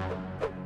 you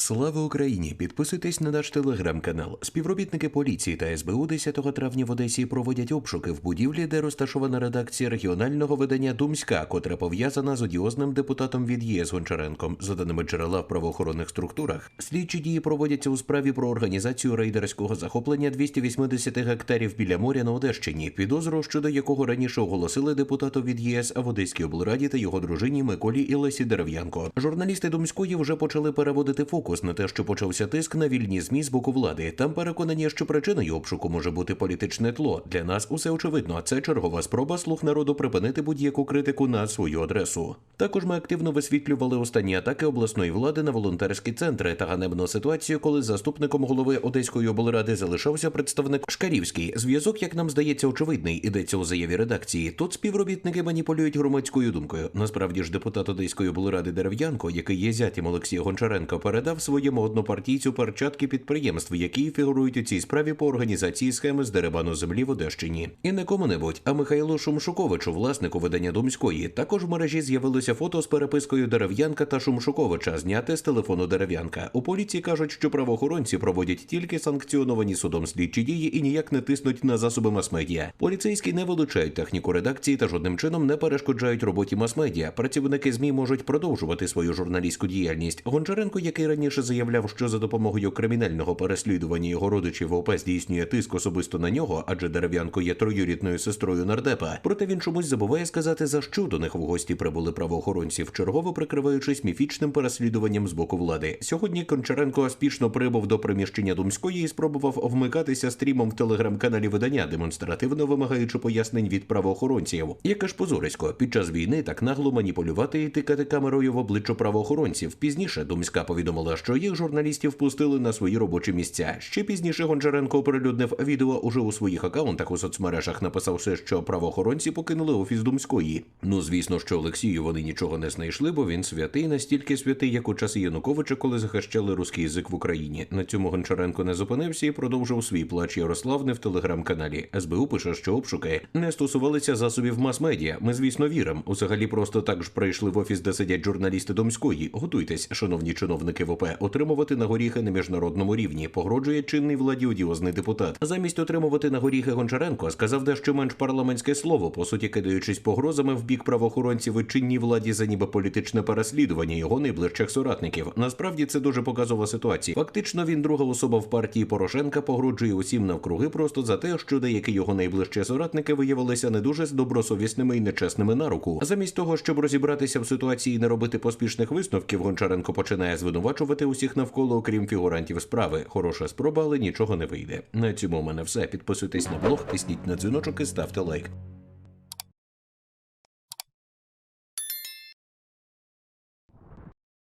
Слава Україні! Підписуйтесь на наш телеграм-канал. Співробітники поліції та СБУ 10 травня в Одесі проводять обшуки в будівлі, де розташована редакція регіонального видання Думська, котра пов'язана з одіозним депутатом від ЄС Гончаренком. За даними джерела в правоохоронних структурах, слідчі дії проводяться у справі про організацію рейдерського захоплення 280 гектарів біля моря на Одещині, підозру щодо якого раніше оголосили депутату від ЄС в Одеській облраді та його дружині Миколі і Лесі Дерев'янко. Журналісти Думської вже почали переводити фокус на те, що почався тиск на вільні змі з боку влади. Там переконані, що причиною обшуку може бути політичне тло. Для нас усе очевидно. Це чергова спроба слуг народу припинити будь-яку критику на свою адресу. Також ми активно висвітлювали останні атаки обласної влади на волонтерські центри та ганебну ситуацію, коли заступником голови Одеської облради залишався представник Шкарівський. Зв'язок, як нам здається, очевидний. Ідеться у заяві редакції. Тут співробітники маніпулюють громадською думкою. Насправді ж депутат Одеської облради Дерев'янко, який є зятім Олексія Гончаренка, передав своєму однопартійцю перчатки підприємств, які фігурують у цій справі по організації схеми з дерибану землі в Одещині. І не кому-небудь, а Михайлу Шумшуковичу, власнику видання Думської. Також в мережі з'явилося фото з перепискою Дерев'янка та Шумшуковича, зняте з телефону Дерев'янка. У поліції кажуть, що правоохоронці проводять тільки санкціоновані судом слідчі дії і ніяк не тиснуть на засоби мас-медіа. Поліцейські не вилучають техніку редакції та жодним чином не перешкоджають роботі мас-медіа. Працівники ЗМІ можуть продовжувати свою журналістську діяльність. Гончаренко, який раніше заявляв, що за допомогою кримінального переслідування його родичів ОП здійснює тиск особисто на нього, адже дерев'янко є троюрідною сестрою нардепа. Проте він чомусь забуває сказати, за що до них в гості прибули правоохоронці, вчергово прикриваючись міфічним переслідуванням з боку влади. Сьогодні Кончаренко успішно прибув до приміщення Думської і спробував вмикатися стрімом в телеграм-каналі видання, демонстративно вимагаючи пояснень від правоохоронців. Яке ж позорисько під час війни так нагло маніпулювати і тикати камерою в обличчя правоохоронців. Пізніше Думська повідомила, що їх журналістів пустили на свої робочі місця. Ще пізніше Гончаренко оприлюднив відео уже у своїх акаунтах у соцмережах, написавши, що правоохоронці покинули офіс Думської. Ну звісно, що Олексію вони нічого не знайшли, бо він святий настільки святий, як у часи Януковича, коли захищали руський язик в Україні. На цьому Гончаренко не зупинився і продовжив свій плач Ярославни в телеграм-каналі. СБУ пише, що обшуки не стосувалися засобів мас-медіа. Ми, звісно, віримо. Взагалі просто так ж прийшли в офіс, де сидять журналісти Домської. Готуйтесь, шановні чиновники ВП, отримувати на горіхи на міжнародному рівні. Погрожує чинний владі одіозний депутат. Замість отримувати на горіхи Гончаренко сказав дещо менш парламентське слово, по суті кидаючись погрозами в бік правоохоронців і чинній владі за ніби політичне переслідування його найближчих соратників. Насправді це дуже показова ситуація. Фактично він друга особа в партії Порошенка погрожує усім навкруги просто за те, що деякі його найближчі соратники виявилися не дуже добросовісними і нечесними на руку. Замість того, щоб розібратися в ситуації і не робити поспішних висновків, Гончаренко починає звинувачувати усіх навколо, окрім фігурантів справи. Хороша спроба, але нічого не вийде. На цьому в мене все. Підписуйтесь на блог, тисніть на дзвіночок і ставте лайк.